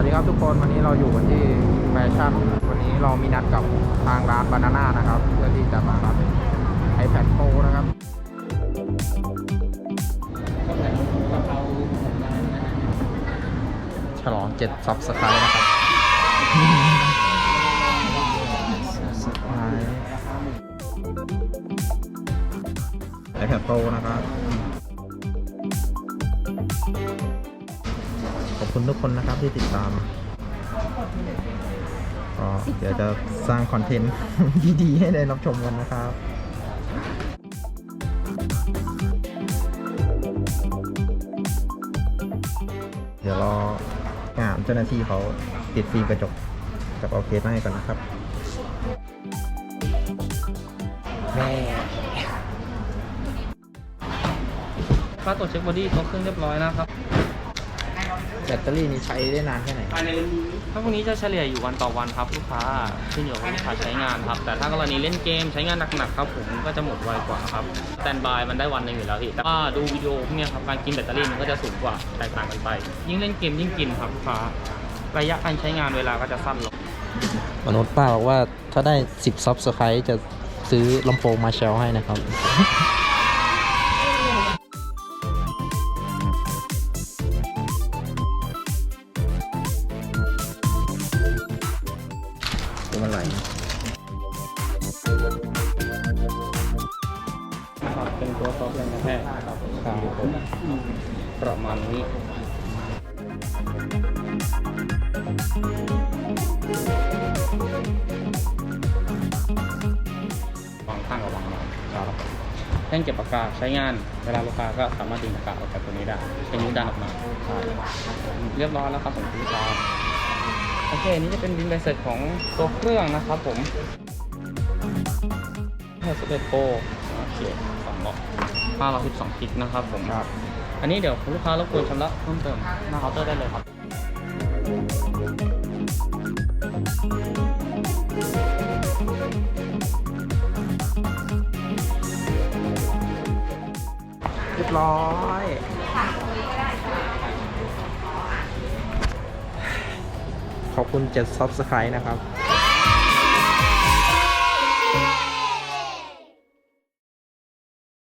วัสดีครับทุกคนวันนี้เราอยู่กันที่แฟชั่นวันนี้เรามีนัดกับทางร้านบานาน่านะครับ เพื่อที่จะมารับ iPad Pro นะครับฉลอง7ซับสไครต์นะครับ Subscribe iPad Pro นะครับ คุณทุกคนนะครับที่ติดตามก็เดี๋ยวจะสร้างคอนเทนต์ดีๆ ให้ได้รับชมกันนะครับเดี๋ยวรองานเจ้าหน้าที่เขาติดฟิล์มกระจกกับเอาเคสมาให้ก่อนนะครับแม่ค่าตรวจเช็คบอดี้ตัวเครื่องเรียบร้อยนะครับ แบตเตอรี่นี้ใช้ได้นานแค่ไหน ถ้าพวกนี้จะเฉลี่ยอยู่วันต่อวันครับลูกค้าขึ้นอยู่กับลูกค้าใช้งานครับ แต่ถ้ากรณีเล่นเกมใช้งานหนักๆครับผมก็จะหมดไวกว่าครับสแตนบายมันได้วันหนึ่งอยู่แล้วพี่แต่ว่าดูวิดีโอพวกเนี้ยครับการกินแบตเตอรี่มันก็จะสูงกว่าแตกต่างกันไป ยิ่งเล่นเกมยิ่งกินครับลูกค้าระยะการใช้งานเวลาก็จะสั้นลง มนุษย์ป้าบอกว่าถ้าได้ 10ซับสไครต์จะซื้อลำโพงมาเชลให้นะครับ ดูมันไหลครับเป็นตัวซอฟต์แวร์กระแทกนะครับประมาณนี้วางข้างกับวางมาครับแท่งเก็บปากกาใช้งานเวลาลูกค้าก็สามารถดึงปากกาออกจากตัวนี้ได้ใช้นิ้วดันออกมาเรียบร้อยแล้วครับผมคุณลูกค้าโอเคอันนี้จะเป็นบินใบเสร็จของตัวเครื่องนะครับผม51 Pro โอเคสองร้อยห้าร้อยสิบสองกิกนะครับผมครับอันนี้เดี๋ยวคุณลูกค้ารบกวนชำระเพิ่มเติมหน้าเคาน์เตอร์ได้เลยครับเรียบร้อย คุณ7ซับสไครต์นะครับ